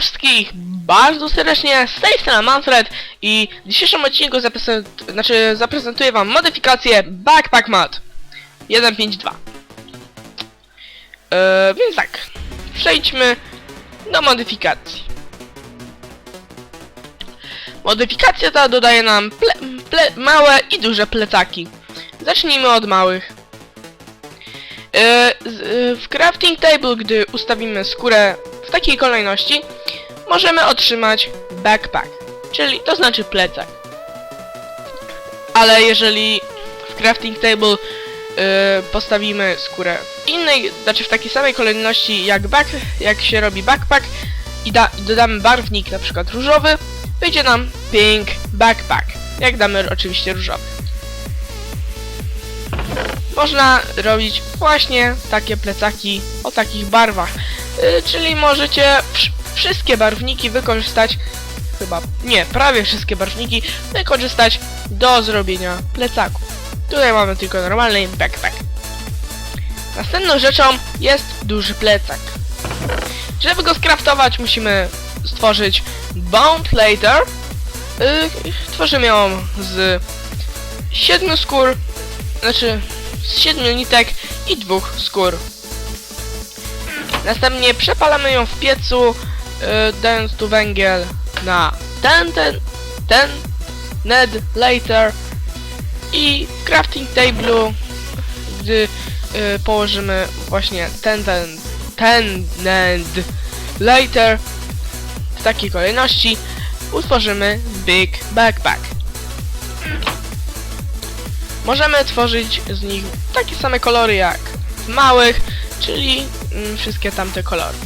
Wszystkich bardzo serdecznie, z tej strony Manfred i w dzisiejszym odcinku znaczy, zaprezentuję wam modyfikację Backpack Mod 1.5.2 Eee, Więc tak, przejdźmy do modyfikacji. Modyfikacja ta dodaje nam małe i duże plecaki. Zacznijmy od małych. E, w crafting table, gdy ustawimy skórę takiej kolejności, możemy otrzymać backpack, czyli to znaczy plecak. Ale jeżeli w crafting table e, postawimy skórę w innej, znaczy w takiej samej kolejności jak back, jak się robi backpack i, da, dodamy barwnik, na przykład różowy, wyjdzie nam pink backpack. Jak damy oczywiście różowy. Można robić właśnie takie plecaki o takich barwach. Yy, czyli możecie wsz- wszystkie barwniki wykorzystać, chyba nie, prawie wszystkie barwniki wykorzystać do zrobienia plecaku. Tutaj mamy tylko normalny backpack. Następną rzeczą jest duży plecak. Żeby go skraftować musimy stworzyć bone later. Yy, tworzymy ją z siedmiu skór, znaczy z siedmiu nitek i dwóch skór. Następnie przepalamy ją w piecu, yy, dając tu węgiel na ten, ten, ten, ned, later i w crafting table'u, gdy yy, położymy właśnie ten, ten, ten, ned, later w takiej kolejności utworzymy big backpack. Możemy tworzyć z nich takie same kolory jak w małych, czyli wszystkie tamte kolory.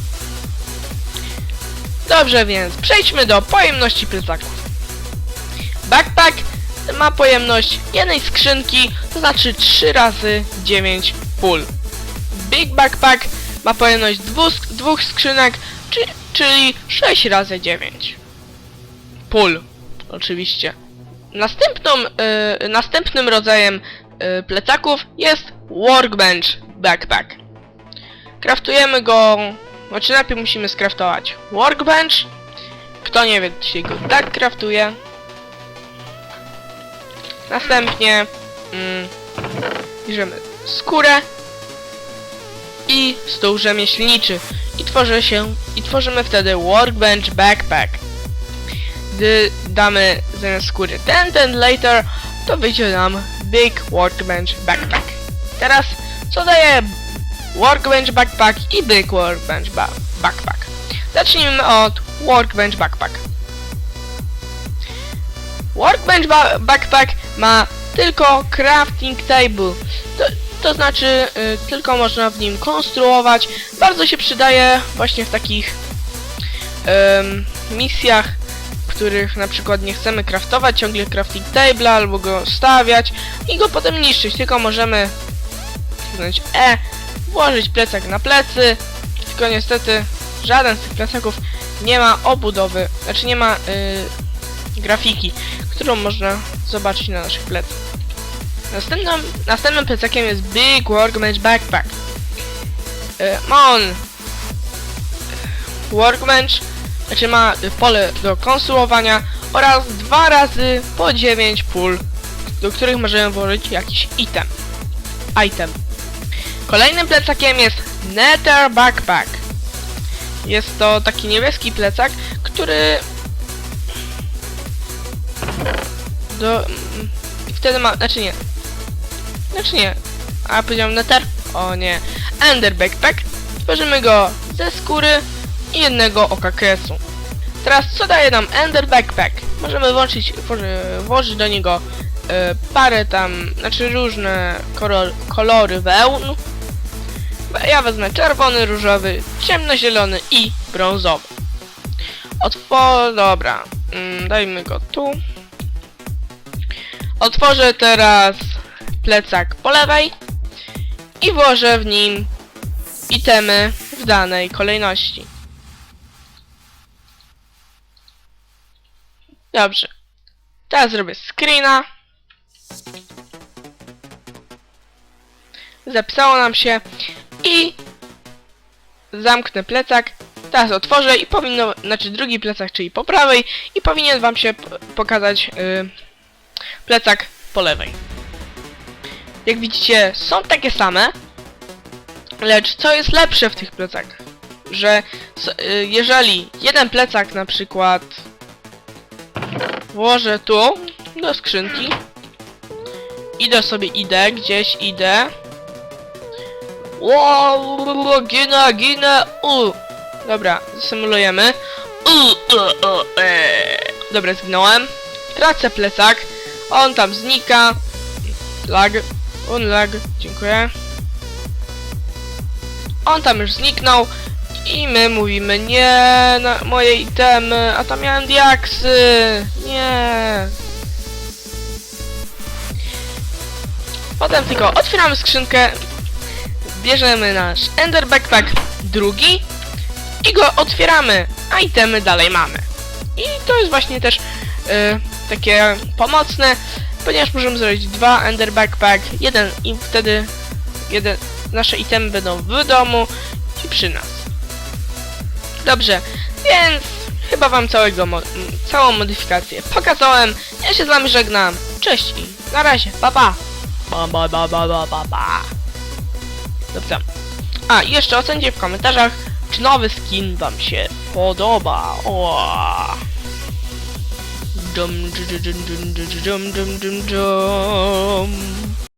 Dobrze, więc przejdźmy do pojemności plecaków. Backpack ma pojemność jednej skrzynki, to znaczy 3 razy 9 pól. Big Backpack ma pojemność dwóch, dwóch skrzynek, czy, czyli 6 razy 9 pól. Oczywiście. Następną, y, następnym rodzajem y, plecaków jest Workbench Backpack. Kraftujemy go, znaczy najpierw musimy skraftować Workbench. Kto nie wie, się go tak kraftuje. Następnie mm, bierzemy skórę i stół rzemieślniczy i tworzy się i tworzymy wtedy Workbench Backpack gdy damy zamiast skóry ten, ten later, to wyjdzie nam Big Workbench Backpack. Teraz, co daje Workbench Backpack i Big Workbench ba Backpack? Zacznijmy od Workbench Backpack. Workbench ba Backpack ma tylko crafting table. To, to znaczy, y, tylko można w nim konstruować. Bardzo się przydaje właśnie w takich ym, misjach, w których na przykład nie chcemy craftować ciągle crafting table albo go stawiać i go potem niszczyć, tylko możemy kliknąć E, włożyć plecak na plecy, tylko niestety żaden z tych plecaków nie ma obudowy, znaczy nie ma y, grafiki, którą można zobaczyć na naszych plecach. Następnym, następnym plecakiem jest Big Workbench Backpack. Y, ma on Workbench, znaczy ma y, pole do konstruowania oraz dwa razy po 9 pól, do których możemy włożyć jakiś item. Item. Kolejnym plecakiem jest Nether Backpack. Jest to taki niebieski plecak, który do... wtedy ma... znaczy nie. Znaczy nie. A powiedziałem Nether? O nie. Ender Backpack. Tworzymy go ze skóry i jednego oka kresu. Teraz co daje nam Ender Backpack? Możemy włączyć, włoży- włożyć do niego e, parę tam, znaczy różne kolor, kolory wełn. Ja wezmę czerwony, różowy, ciemnozielony i brązowy. Otwo... dobra. Mm, dajmy go tu. Otworzę teraz plecak po lewej i włożę w nim itemy w danej kolejności. Dobrze. Teraz zrobię screena. Zapisało nam się i zamknę plecak Teraz otworzę i powinno, znaczy drugi plecak, czyli po prawej i powinien wam się pokazać y, plecak po lewej. Jak widzicie, są takie same, lecz co jest lepsze w tych plecakach? Że s- y, jeżeli jeden plecak na przykład włożę tu do skrzynki, idę sobie, idę, gdzieś idę, Wow, ginę, ginę, u. Dobra, symulujemy. U, u, u, e. Dobra, zginąłem. Tracę plecak. On tam znika. Lag. On lag. Dziękuję. On tam już zniknął. I my mówimy, nie, na moje itemy, a tam miałem diaksy. Nie. Potem tylko otwieramy skrzynkę, bierzemy nasz Ender Backpack drugi i go otwieramy, a itemy dalej mamy. I to jest właśnie też e, takie pomocne, ponieważ możemy zrobić dwa Ender Backpack, jeden i wtedy jeden, nasze itemy będą w domu i przy nas. Dobrze, więc chyba wam całego mo- całą modyfikację pokazałem. Ja się z wami żegnam. Cześć i na razie. Pa pa. Pa pa pa pa pa pa. Pa. Dobrze. A, jeszcze ocencie w komentarzach, czy nowy skin wam się podoba. O. Dum, dum, dum, dum, dum, dum, dum, dum, dum.